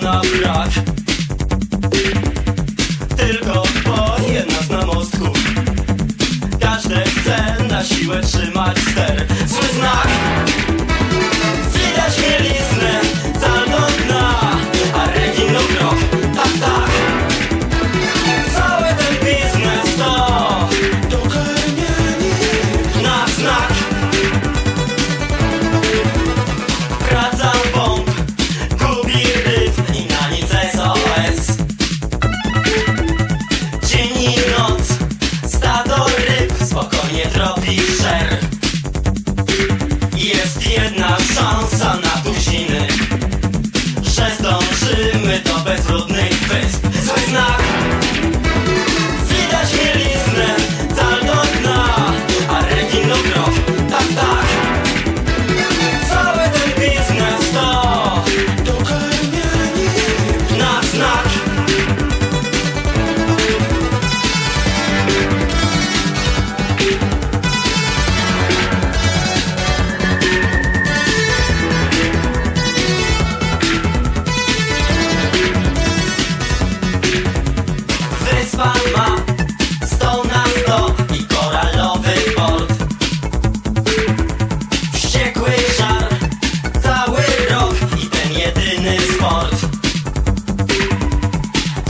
pana brak Tylko po jedna na mostku Każde chce na siłę trzymać. duziny, że zdążymy to bez.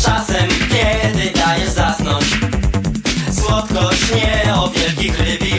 Czasem, kiedy dajesz zasnąć Słodkość nie o wielkich rybich